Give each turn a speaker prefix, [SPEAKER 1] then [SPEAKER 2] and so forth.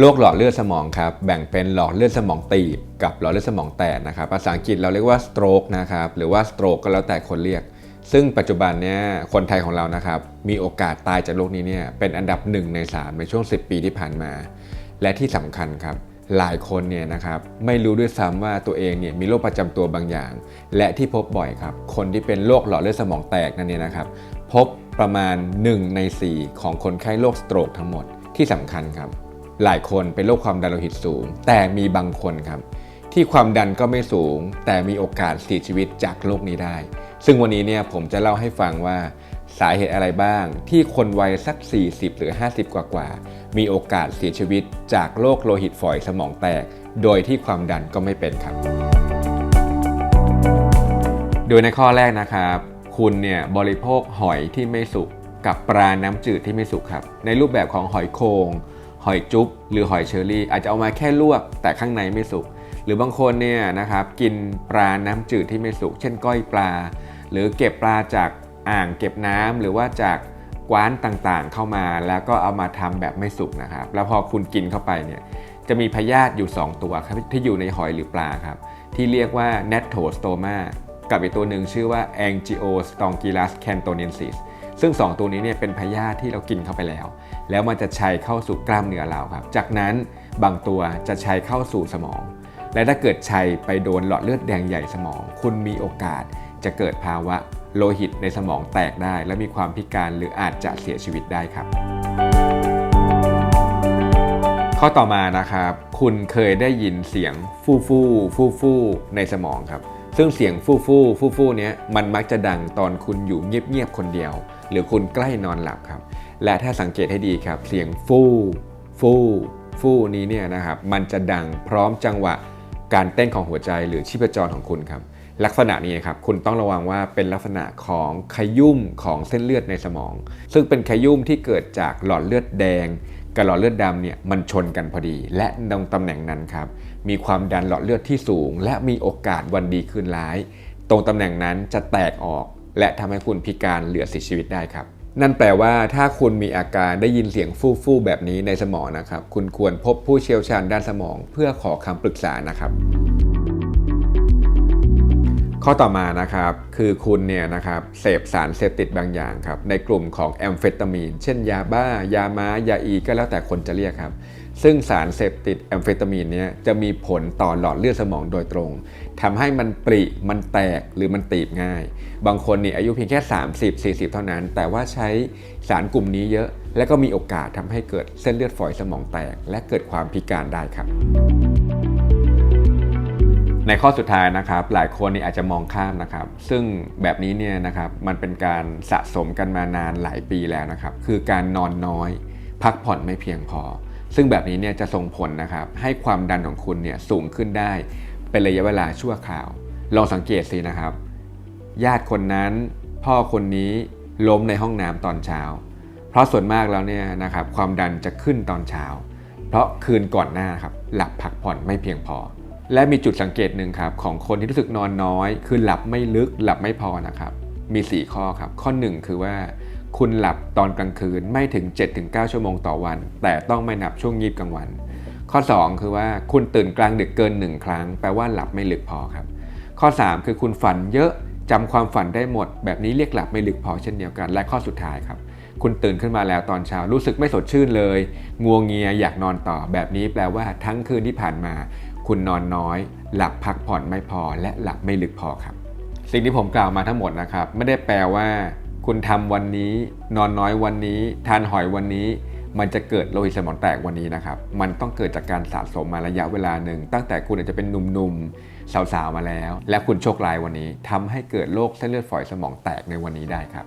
[SPEAKER 1] โรคหลอดเลือดสมองครับแบ่งเป็นหลอดเลือดสมองตีบกับหลอดเลือดสมองแตกนะครับภาษาอังกฤษเราเรียกว่า stroke นะครับหรือว่า stroke ก็แล้วแต่คนเรียก ซึ่งปัจจุบันเนี่ยคนไทยของเรานะครับมีโอกาสตายจากโรคนี้เนี่ยเป็นอันดับ 1 ใน 3 ในช่วง 10 ปีที่ผ่านมา และที่สำคัญครับหลายคนเนี่ยนะครับไม่รู้ด้วยซ้ำว่าตัวเองเนี่ยมีโรคประจำตัวบางอย่าง และที่พบบ่อยครับคนที่เป็นโรคหลอดเลือดสมองแตกนั่นเนี่ยนะครับพบประมาณ 1 ใน 4 ของคนไข้โรคสโตรกทั้งหมดที่สำคัญครับ หลายคนเป็นโรคความดันโลหิตสูง แต่มีบางคนครับ ที่ความดันก็ไม่สูง แต่มีโอกาสเสียชีวิตจากโรคนี้ได้ ซึ่งวันนี้เนี่ยผมจะเล่าให้ฟังว่าสาเหตุอะไรบ้าง ที่คนวัยสัก 40 หรือ 50 กว่ากว่า มีโอกาสเสียชีวิตจากโรคโลหิตฝอยสมองแตก โดยที่ความดันก็ไม่เป็นครับ โดยในข้อแรกนะครับ คุณเนี่ยบริโภคหอยที่ไม่สุกกับปลาน้ำจืดที่ไม่สุกครับ ในรูปแบบของหอยโคง หอยจุ๊บหรือหอยเชอรี่ อาจจะเอามาแค่ลวกแต่ข้างในไม่สุก หรือบางคนเนี่ยนะครับกินปลาน้ำจืดที่ไม่สุก เช่นก้อยปลา หรือเก็บปลาจากอ่างเก็บน้ำหรือว่าจากกว้านต่างๆ เข้ามาแล้วก็เอามาทำแบบไม่สุกนะครับ แล้วพอคุณกินเข้าไปเนี่ยจะมีพยาธิอยู่ 2 ตัวครับที่อยู่ในหอยหรือปลาครับ ที่เรียกว่า n a t o s t o m a กับอีกตัวหนึ่งชื่อว่า Angiostonchilus cantonensis ซึ่ง 2 ตัวนี้เนี่ยเป็นพยาธิที่เรากินเข้าไปแล้ว แล้วมันจะชัยเข้าสู่กล้ามเนื้อเราครับ จากนั้นบางตัวจะชัยเข้าสู่สมอง และถ้าเกิดชัยไปโดนหลอดเลือดแดงใหญ่สมอง คุณมีโอกาสจะเกิดภาวะโลหิตในสมองแตกได้ และมีความพิการหรืออาจจะเสียชีวิตได้ครับ ข้อต่อมานะครับ คุณเคยได้ยินเสียงฟู่ฟู่ฟู่ฟู่ในสมองครับ ซึ่งเสียงฟู่ฟู่ฟู่ฟู่เนี้ยมันมักจะดังตอนคุณอยู่เงียบๆคนเดียว หรือคุณใกล้นอนหลับครับ และถ้าสังเกตให้ดีครับ เสียงฟู่ฟู่ฟู่นี้เนี่ยนะครับมันจะดังพร้อมจังหวะการเต้นของหัวใจหรือชีพจรของคุณครับ ลักษณะนี้ครับคุณต้องระวังว่าเป็นลักษณะของขยุ่มของเส้นเลือดในสมอง ซึ่งเป็นขยุ่มที่เกิดจากหลอดเลือดแดง กับหลอดเลือดดำเนี่ยมันชนกันพอดี และตรงตำแหน่งนั้นครับมีความดันหลอดเลือดที่สูง และมีโอกาสวันดีคืนร้าย ตรงตำแหน่งนั้นจะแตกออก และทำให้คุณพิการเหลือเสียชีวิตได้ครับ นั่นแปลว่าถ้าคุณมีอาการได้ยินเสียงฟู่ฟู่แบบนี้ในสมองนะครับ คุณควรพบผู้เชี่ยวชาญด้านสมอง เพื่อขอคำปรึกษานะครับ ข้อต่อมานะครับคือคุณเนี่ยนะครับเสพสารเสพติดบางอย่างครับในกลุ่มของแอมเฟตามีน เช่นยาบ้า ยาม้ายาอีก็แล้วแต่คนจะเรียกครับ ซึ่งสารเสพติดแอมเฟตามีนเนี่ยจะมีผลต่อหลอดเลือดสมองโดยตรงทำให้มันปริมันแตกหรือมันตีบง่าย บางคนนี่อายุเพียงแค่ 30-40 เท่านั้น แต่ว่าใช้สารกลุ่มนี้เยอะ และก็มีโอกาสทำให้เกิดเส้นเลือดฝอยสมองแตก และเกิดความพิการได้ครับ ในข้อสุดท้ายนะครับหลายคนนี่อาจจะมองข้ามนะครับ ซึ่งแบบนี้เนี่ยนะครับมันเป็นการสะสมกันมานานหลายปีแล้วนะครับ คือการนอนน้อย พักผ่อนไม่เพียงพอ ซึ่งแบบนี้เนี่ยจะส่งผลนะครับ ให้ความดันของคุณเนี่ยสูงขึ้นได้ เป็นระยะเวลาชั่วคราว ลองสังเกตสินะครับ ญาติคนนั้น พ่อคนนี้ล้มในห้องน้ำตอนเช้า เพราะส่วนมากแล้วเนี่ยนะครับความดันจะขึ้นตอนเช้า เพราะคืนก่อนหน้าครับหลับพักผ่อนไม่เพียงพอ และมีจุดสังเกตหนึ่งครับของคนที่รู้สึกนอนน้อย คือหลับไม่ลึกหลับไม่พอนะครับ มี 4 ข้อครับ ข้อ 1 คือว่า คุณหลับตอนกลางคืนไม่ถึง 7-9 ชั่วโมงต่อวัน แต่ต้องไม่นับช่วงยีบกลางวัน ข้อ 2 คือว่าคุณตื่นกลางดึกเกิน 1 ครั้ง แปลว่าหลับไม่ลึกพอครับ ข้อ 3 คือคุณฝันเยอะจำความฝันได้หมด แบบนี้เรียกหลับไม่ลึกพอเช่นเดียวกัน และข้อสุดท้ายครับ คุณตื่นขึ้นมาแล้วตอนเช้ารู้สึกไม่สดชื่นเลย งัวงเงียอยากนอนต่อแบบนี้แปลว่าทั้งคืนที่ผ่านมา คุณนอนน้อย หลับพักผ่อนไม่พอ และหลับไม่ลึกพอครับ สิ่งที่ผมกล่าวมาทั้งหมดนะครับ ไม่ได้แปลว่า คุณทำวันนี้ นอนน้อยวันนี้ ทานหอยวันนี้ มันจะเกิดโลหิตสมองแตกวันนี้นะครับ มันต้องเกิดจากการสะสมมาระยะเวลาหนึ่ง ตั้งแต่คุณอาจจะเป็นหนุ่มๆสาวๆมาแล้ว และคุณโชคร้ายวันนี้ทำให้เกิดโรคเส้นเลือดฝอยสมองแตกในวันนี้ได้ครับ